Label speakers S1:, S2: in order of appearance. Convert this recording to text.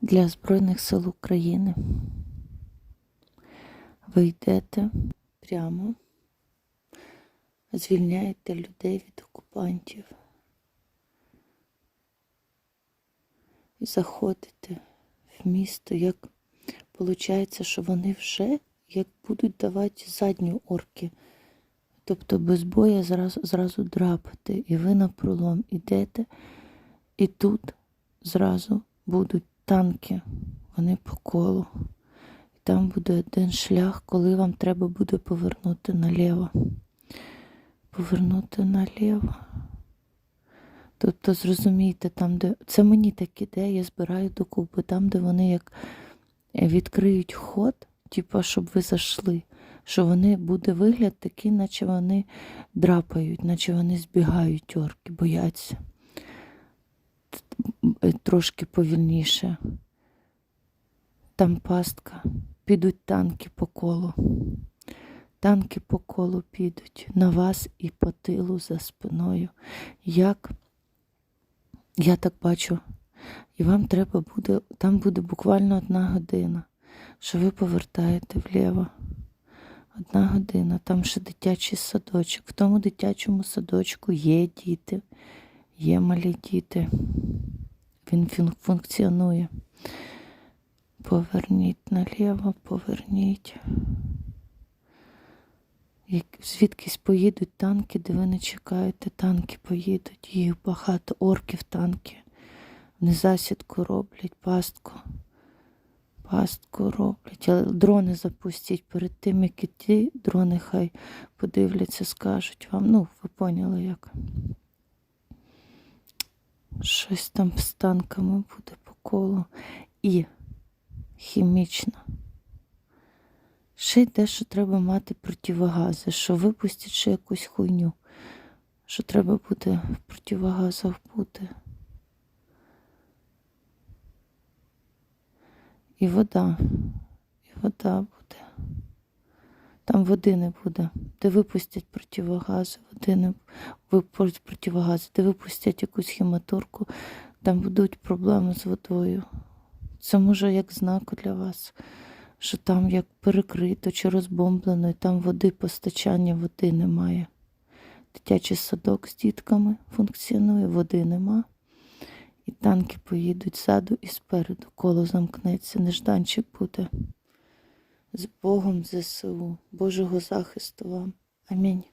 S1: для Збройних сил України. Ви йдете прямо, звільняєте людей від окупантів і заходите в місто, як виходить, що вони вже як будуть давати задню орки. Тобто без боя зразу, зразу драпати, і ви на пролом ідете, і тут зразу будуть танки, вони по колу. І там буде один шлях, коли вам треба буде повернути наліво. Повернути наліво. Тобто, зрозумійте, там, де це мені так іде, я збираю докупи, там, де вони як відкриють ход, типу, щоб ви зайшли, що вони буде вигляд такий, наче вони драпають, наче вони збігають орки, бояться. Т- Трошки повільніше. Там пастка. Підуть танки по колу. Танки по колу підуть на вас і по тилу за спиною. Як я так бачу, і вам треба буде, там буде буквально одна година, що ви повертаєте вліво. Одна година, там ще дитячий садочок. В тому дитячому садочку є діти, є малі діти. Він функціонує. Поверніть наліво, поверніть. Як звідкись поїдуть танки, де ви не чекаєте, танки поїдуть, їх багато, орків танки. Вони засідку роблять, пастку. Пастку роблять. Але дрони запустіть перед тим, як іти, дрони хай подивляться, скажуть вам. Ну, ви поняли як. Щось там з танками буде по колу. І хімічно. Ще й те, що треба мати противогази, що випустять ще якусь хуйню, що треба буде в противогазах бути. І вода, і вода буде. Там води не буде. Де випустять противогази, води не противогази, де випустять якусь хіматурку, там будуть проблеми з водою. Це може як знак для вас, що там як перекрито чи розбомблено, і там води, постачання води немає. Дитячий садок з дітками функціонує, води нема. І танки поїдуть ззаду і спереду. Коло замкнеться, нежданчик буде. З Богом ЗСУ, Божого захисту вам. Амінь.